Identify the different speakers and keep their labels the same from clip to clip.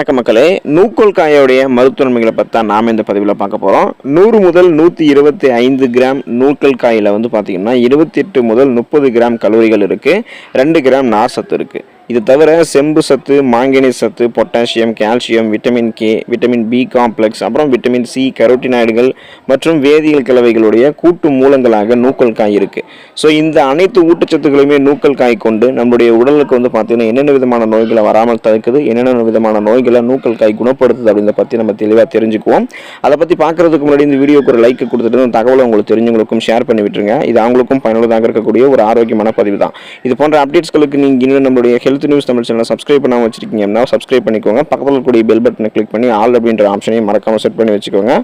Speaker 1: வணக்க மக்களே. நூக்கோல் காயோடைய மருத்துவன்மைகளை பற்றி தான் நாம் இந்த பதிவில் பார்க்க போகிறோம் நூறு முதல் நூற்றி இருபத்தி ஐந்து கிராம் நூக்கல் காயில் வந்து பார்த்திங்கன்னா இருபத்தெட்டு முதல் முப்பது கிராம் கலோரிகள் இருக்குது ரெண்டு கிராம் நார் சத்து இருக்குது இது தவிர செம்பு சத்து மாங்கனீஸ் சத்து potassium calcium vitamin K vitamin B complex அப்புறம் விட்டமின் சி கரோட்டினாய்டுகள் மற்றும் வேதியியல் கலவைகளுடைய கூட்டு மூலங்களாக நூக்கல் காய் இருக்குது ஸோ இந்த அனைத்து ஊட்டச்சத்துக்களையுமே நூக்கல் காய் கொண்டு நம்முடைய உடலுக்கு வந்து பார்த்திங்கன்னா என்னென்ன விதமான நோய்களை வராமல் தடுக்குது என்னென்ன விதமான நோய்களை நூக்கல் காய் குணப்படுத்துது அப்படின்றத பற்றி நம்ம தெளிவாக தெரிஞ்சுக்குவோம். அதை பற்றி பார்க்குறதுக்கு முன்னாடி இந்த வீடியோக்கு ஒரு லைக் கொடுத்துட்டு இந்த தகவலை உங்களுக்கு தெரிஞ்சவங்களுக்கும் ஷேர் பண்ணி விட்டுருங்க. இது அவங்களுக்கும் பயனுள்ளதாக இருக்கக்கூடிய ஒரு ஆரோக்கியமான பதிவு தான். இது போன்ற அப்டேட்ஸ்களுக்கு நீங்கள் இன்னும் நம்மளுடைய health news Tamil channel subscribe பண்ணாமல் வச்சிருக்கீங்கன்னா சப்ஸ்கிரைப் பண்ணிக்கோங்க. பக்கத்தில் இருக்கக்கூடிய பெல் பட்டனை கிளிக் பண்ணி ஆல் அப்படின்ற ஆப்ஷனையும் மறக்காமல் செட் பண்ணி வச்சுக்கோங்க.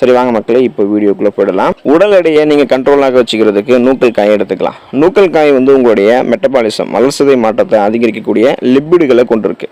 Speaker 1: சரி வாங்க மக்களே இப்போ வீடியோக்குள்ளே போயிடலாம். உடல் எடையை நீங்கள் கண்ட்ரோலாக வச்சுக்கிறதுக்கு நூக்கல் காய் எடுத்துக்கலாம். நூக்கல் காய் வந்து உங்களுடைய மெட்டபாலிசம் மலசதை மாற்றத்தை அதிகரிக்கக்கூடிய லிப்பிடுகளை கொண்டிருக்கு.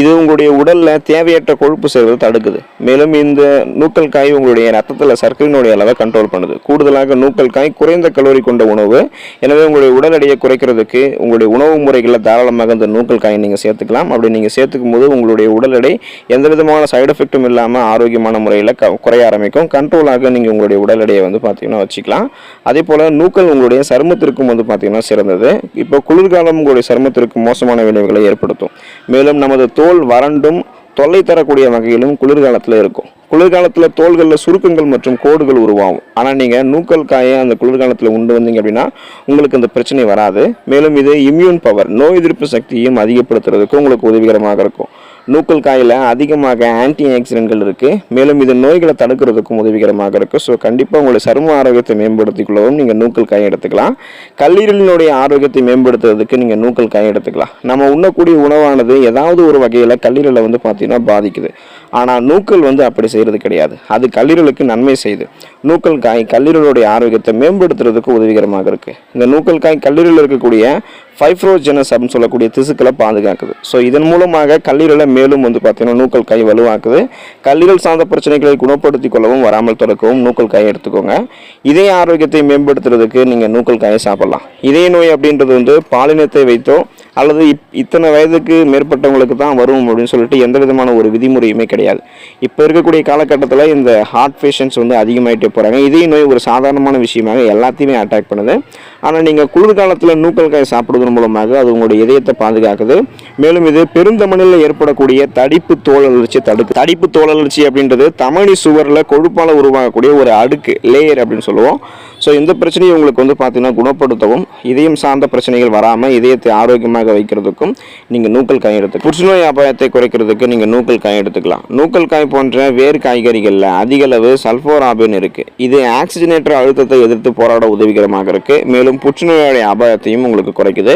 Speaker 1: இது உங்களுடைய உடலில் தேவையற்ற கொழுப்பு சேர்வதை தடுக்குது. மேலும் இந்த நூக்கல் காய் உங்களுடைய ரத்தத்தில் சர்க்கரையினுடைய அளவை கண்ட்ரோல் பண்ணுது. கூடுதலாக நூக்கல் காய் குறைந்த கலோரி கொண்ட உணவு. எனவே உங்களுடைய உடல் எடையை குறைக்கிறதுக்கு உங்களுடைய உணவு முறைகளை தாராளமாக இந்த நூக்கல் காயை நீங்கள் சேர்த்துக்கலாம். அப்படி நீங்கள் சேர்த்துக்கும் போது உங்களுடைய உடல் எடை எந்த விதமான சைடு எஃபெக்ட்டும் இல்லாமல் ஆரோக்கியமான முறையில் க குறைய ஆரம்பிக்கும். கண்ட்ரோலாக நீங்கள் உங்களுடைய உடல் எடையை வந்து பார்த்தீங்கன்னா வச்சுக்கலாம். அதே போல் நூக்கல் உங்களுடைய சருமத்திற்கும் வந்து பார்த்தீங்கன்னா சிறந்தது. இப்போ குளிர்காலம் உங்களுடைய சருமத்திற்கு மோசமான விளைவுகளை ஏற்படுத்தும். மேலும் நமது தோல் வறண்டும் தொல்லை தரக்கூடிய வகையிலும் குளிர்காலத்தில் இருக்கும். குளிர்காலத்தில் தோள்களில் சுருக்கங்கள் மற்றும் கோடுகள் உருவாகும். ஆனால் நீங்கள் நூக்கல் காயை அந்த குளிர்காலத்தில் உண்டு வந்தீங்க அப்படின்னா உங்களுக்கு அந்த பிரச்சனை வராது. மேலும் இது இம்யூன் பவர் நோய் எதிர்ப்பு சக்தியையும் அதிகப்படுத்துறதுக்கு உங்களுக்கு உதவிகரமாக இருக்கும். நூக்கல் காயில் அதிகமாக ஆன்டி ஆக்சிடென்ட்கள் இருக்குது மேலும் இது நோய்களை தடுக்கிறதுக்கும் உதவிகரமாக இருக்குது ஸோ கண்டிப்பாக உங்களுடைய சரும ஆரோக்கியத்தை மேம்படுத்திக் கொள்ளவும் நீங்கள் நூக்கல் காயை எடுத்துக்கலாம். கல்லீரலினுடைய ஆரோக்கியத்தை மேம்படுத்துறதுக்கு நீங்கள் நூக்கல் காயை எடுத்துக்கலாம். நம்ம உண்ணக்கூடிய உணவானது ஏதாவது ஒரு வகையில் கல்லீரலை வந்து பார்த்திங்கன்னா பாதிக்குது. ஆனால் நூக்கல் வந்து அப்படி செய்கிறது கிடையாது. அது கல்லீரலுக்கு நன்மை செய்யுது நூக்கல் காய் கல்லீரலுடைய ஆரோக்கியத்தை மேம்படுத்துறதுக்கு உதவிகரமாக இருக்குது இந்த நூக்கல் காய் கல்லீரலில் இருக்கக்கூடிய ஃபைப்ரோஜெனஸ் அப்படின்னு சொல்லக்கூடிய திசுக்களை பாதுகாக்குது. ஸோ இதன் மூலமாக கல்லீரலை மேலும் வந்து பார்த்திங்கன்னா நூக்கல் காய் வலுவாக்குது. கல்லீரல் சார்ந்த பிரச்சனைகளை குணப்படுத்திக் கொள்ளவும் வராமல் திறக்கவும் நூக்கல் காயை எடுத்துக்கோங்க. இதய ஆரோக்கியத்தை மேம்படுத்துறதுக்கு நீங்கள் நூக்கல் காயை சாப்பிட்லாம். இதய நோய் அப்படின்றது வந்து பாலினத்தை வைத்தோ அல்லது இப் இத்தனை வயதுக்கு மேற்பட்டவங்களுக்கு தான் வரும் அப்படின்னு சொல்லிட்டு எந்த விதமான ஒரு விதிமுறையுமே கிடையாது. இப்போ இருக்கக்கூடிய காலகட்டத்தில் இந்த ஹார்ட் பேஷண்ட்ஸ் வந்து அதிகமாகிட்டே போகிறாங்க இதையும் நோய் ஒரு சாதாரணமான விஷயமாக எல்லாத்தையுமே அட்டாக் பண்ணுது. ஆனால் நீங்கள் குளிர்காலத்தில் நூக்கல் காய் சாப்பிடுவதன் மூலமாக அது உங்களுடைய இதயத்தை பாதுகாக்குது. மேலும் இது பெருந்தமணில் ஏற்படக்கூடிய தடிப்பு தோல் அழற்சி தடுக்கு தடிப்பு தோல் அழற்சி அப்படின்றது தமணி சுவரில் கொழுப்பால் உருவாகக்கூடிய ஒரு அடுக்கு லேயர் அப்படின்னு சொல்லுவோம். ஸோ இந்த பிரச்சனையை உங்களுக்கு வந்து பார்த்தீங்கன்னா குணப்படுத்தவும் இதயம் சார்ந்த பிரச்சனைகள் வராமல் இதயத்தை ஆரோக்கியமாக வைக்கிறதுக்கும் நீங்கள் நூக்கல் காய் எடுத்து புற்றுநோய் அபாயத்தை குறைக்கிறதுக்கு நீங்கள் நூக்கல் காய் எடுத்துக்கலாம். நூக்கல் காய் போன்ற வேறு காய்கறிகளில் அதிக அளவு சல்ஃபோராபின் இருக்குது இது ஆக்சிஜனேற்ற அழுத்தத்தை எதிர்த்து போராட உதவிகரமாக இருக்குது மேலும் புற்றுநோயுடைய அபாயத்தையும் உங்களுக்கு குறைக்குது.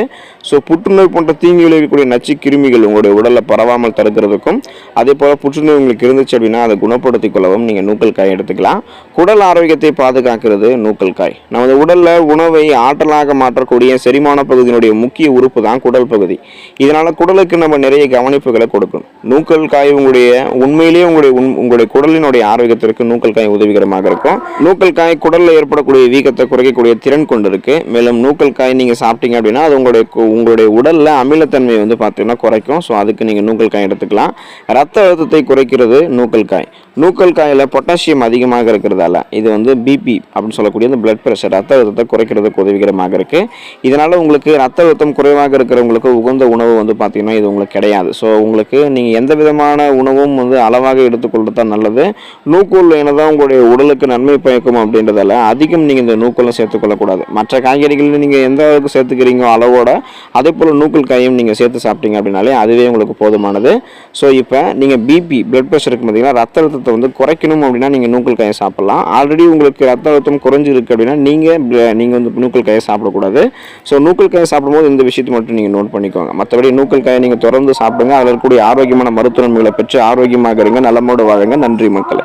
Speaker 1: ஸோ புற்றுநோய் போன்ற தீங்கு விளைவிக்கக்கூடிய நச்சு கிருமிகள் உங்களுடைய உடலில் பரவாமல் தடுக்கிறதுக்கும் அதே போல் புற்றுநோய் உங்களுக்கு இருந்துச்சு அப்படின்னா அதை குணப்படுத்திக் கொள்ளவும் நீங்கள் நூக்கல் காய் எடுத்துக்கலாம். குடல் ஆரோக்கியத்தை பாதுகாக்கிறது நூக்கல் காய். நமது உடலில் உணவை ஆற்றலாக மாற்றக்கூடிய செரிமான பகுதியினுடைய முக்கிய உறுப்பு தான் குடல் பகுதி. இதனால் குடலுக்கு நம்ம நிறைய கவனிப்புகளை கொடுக்கணும். நூக்கல் காய் உங்களுடைய உண்மையிலேயே உங்களுடைய உண் உங்களுடைய குடலினுடைய ஆரோக்கியத்திற்கு நூக்கல் காய் உதவிகரமாக இருக்கும். நூக்கல் காய் குடலில் ஏற்படக்கூடிய வீக்கத்தை குறைக்கக்கூடிய திறன் கொண்டு இருக்கு. மேலும் நூக்கல் காய் நீங்கள் சாப்பிட்டீங்க அப்படின்னா அது உங்களுடைய உங்களுடைய உடலில் அமிலத்தன்மையை வந்து பார்த்தீங்கன்னா குறைக்கும். ஸோ அதுக்கு நீங்கள் நூக்கல் காய் எடுத்துக்கலாம். ரத்த அழுத்தத்தை குறைக்கிறது நூக்கல் காய். நூக்கல் காயில் பொட்டாசியம் அதிகமாக இருக்கிறதால இது வந்து பிபி அப்படின்னு சொல்லக்கூடிய பிளட் ப்ரெஷர் ரத்த அழுத்தத்தை குறைக்கிறதுக்கு உதவிகரமாக இருக்குது இதனால் உங்களுக்கு ரத்த அழுத்தம் குறைவாக இருக்கிறவங்களுக்கு உகந்த உணவு வந்து பார்த்திங்கன்னா இது உங்களுக்கு கிடையாது. ஸோ உங்களுக்கு நீங்கள் எந்த விதமான உணவும் வந்து அளவாக எடுத்துக்கொள்வது தான் நல்லது. நூக்கோல் என்னதான் உங்களுடைய உடலுக்கு நன்மை பயக்கும் அப்படின்றதால அதிகம் நீங்கள் இந்த நூக்கோலை சேர்த்துக்கொள்ளக்கூடாது மற்ற காய்கறிகள் நீங்கள் எந்த அளவுக்கு சேர்த்துக்கிறீங்களோ அளவோட அதே போல் நூக்கல் காயும் நீங்கள் சேர்த்து சாப்பிட்டீங்க அப்படின்னாலே அதுவே உங்களுக்கு போதுமானது. ஸோ இப்போ நீங்கள் பிபி பிளட் ப்ரெஷருக்கு பார்த்தீங்கன்னா ரத்த அழுத்தத்தை வந்து குறைக்கணும் அப்படின்னா நீங்கள் நூக்கல் காயை சாப்பிடலாம். ஆல்ரெடி உங்களுக்கு ரத்த அழுத்தம் குறைஞ்சிருக்கு அப்படின்னா நீங்கள் நீங்கள் வந்து நூக்கல் காயை சாப்பிடக்கூடாது. ஸோ நூக்கல் காயை சாப்பிடும்போது இந்த விஷயத்தை மட்டும் நீங்கள் நோட் பண்ணிக்கோங்க. மற்றபடி நூக்கல் காயை நீங்கள் தொடர்ந்து சாப்பிடுங்க. அதில் இருக்கக்கூடிய ஆரோக்கியமான மருத்துவ நன்மைகளை பெற்று ஆரோக்கியமாக இருங்க நலமோடு வாழுங்க. நன்றி மக்களை.